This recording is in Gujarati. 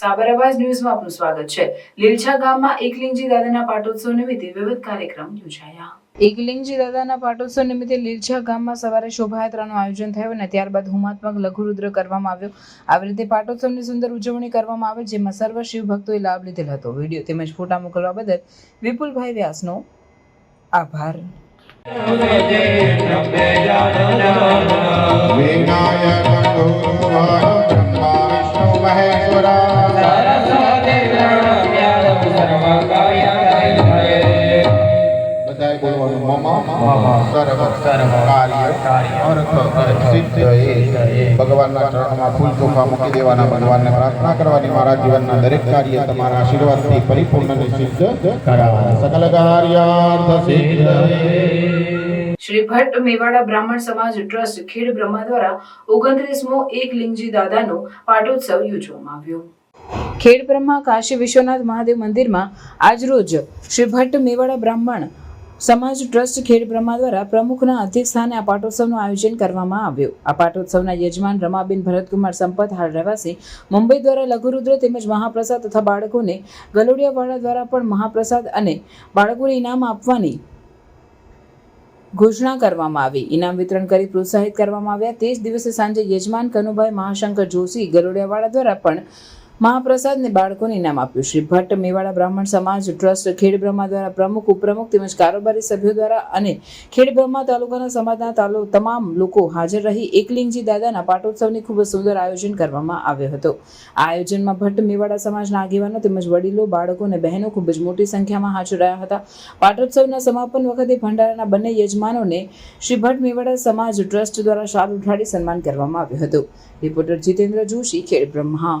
સાબર અવાજ ન્યૂઝમાં આપનું સ્વાગત છે. લીલછા ગામમાં એકલિંગજી દાદાના પાટોત્સવ નિમિત્તે વિવિધ કાર્યક્રમ યોજાયા. એકલિંગજી દાદાના પાટોત્સવ નિમિત્તે લીલછા ગામમાં સવારે શોભાયાત્રાનું આયોજન થયું અને ત્યારબાદ હુમાત્મક લઘુરુદ્ર કરવામાં આવ્યો. આવી રીતે પાટોત્સવની સુંદર ઉજવણી કરવામાં આવે જેમાં સર્વ શિવ ભક્તોએ લાભ લીધેલ હતો. વીડિયો તેમજ ફોટા મોકલવા બદલ વિપુલભાઈ વ્યાસનો આભાર. વિનાયક સર્વ સર્વ કાર્ય અર્થ સિદ્ધ એ ભગવાનના ચરણમાં ફૂલ ચોખા મૂકી દેવાના ભગવાનને પ્રાર્થના કરવાની મારા જીવનના દરેક કાર્ય તમારા આશીર્વાદથી પરિપૂર્ણ અને સિદ્ધ કરાવવા સકલ કાર્યાર્થ સિદ્ધ શ્રી ભટ્ટ મેવાડા બ્રાહ્મણ સમાજ ટ્રસ્ટ ખેડ બ્રહ્મા દ્વારા ઓગણત્રીસમો એક લિંગજી દાદાનો પાટોત્સવ યોજવામાં આવ્યો. ખેડ બ્રહ્મા કાશી વિશ્વનાથ મહાદેવ મંદિરમાં આજરોજ શ્રી ભટ્ટ મેવાડા બ્રાહ્મણ સમાજ ટ્રસ્ટ ખેડ બ્રહ્મા દ્વારા પ્રમુખના અધ્યક્ષસ્થાને આ પાટોત્સવનું આયોજન કરવામાં આવ્યું. આ પાટોત્સવના યજમાન રમાબેન ભરતકુમાર સંપત હાલ રહેવાસી. મુંબઈ દ્વારા લઘુરુદ્ર તેમજ મહાપ્રસાદ તથા બાળકોને ગલોડિયાવાળા દ્વારા પણ મહાપ્રસાદ અને બાળકોને ઇનામ આપવાની ઘોષણા કરવામાં આવી. ઇનામ વિતરણ કરી પ્રોત્સાહિત કરવામાં આવ્યા. તે જ દિવસે સાંજે યજમાન કનુભાઈ મહાશંકર જોશી ગરોડિયાવાળા દ્વારા પણ મહાપ્રસાદને બાળકોને ઇનામ આપ્યું. શ્રી ભટ્ટ મેવાડા બ્રાહ્મણ સમાજ ટ્રસ્ટ ખેડ બ્રહ્મા દ્વારા પ્રમુખ, ઉપપ્રમુખ તેમજ કારોબારી સભ્યો દ્વારા અને ખેડ બ્રહ્મા તાલુકાના સમાજના તાલુ, તમામ લોકો હાજર રહી એકલિંગજી દાદાના પાટોત્સવની ખૂબ જ સુંદર આયોજન કરવામાં આવ્યો હતો. આ આયોજનમાં ભટ્ટ મેવાડા સમાજના આગેવાનો તેમજ વડીલો, બાળકો અને બહેનો ખૂબ જ મોટી સંખ્યામાં હાજર રહ્યા હતા. પાટોત્સવના સમાપન વખતે ભંડારાના બંને યજમાનોને શ્રી ભટ્ટ મેવાડા સમાજ ટ્રસ્ટ દ્વારા શાલ ઉઠાડી સન્માન કરવામાં આવ્યું હતું. રિપોર્ટર જીતેન્દ્ર જોશી, ખેડ બ્રહ્મા.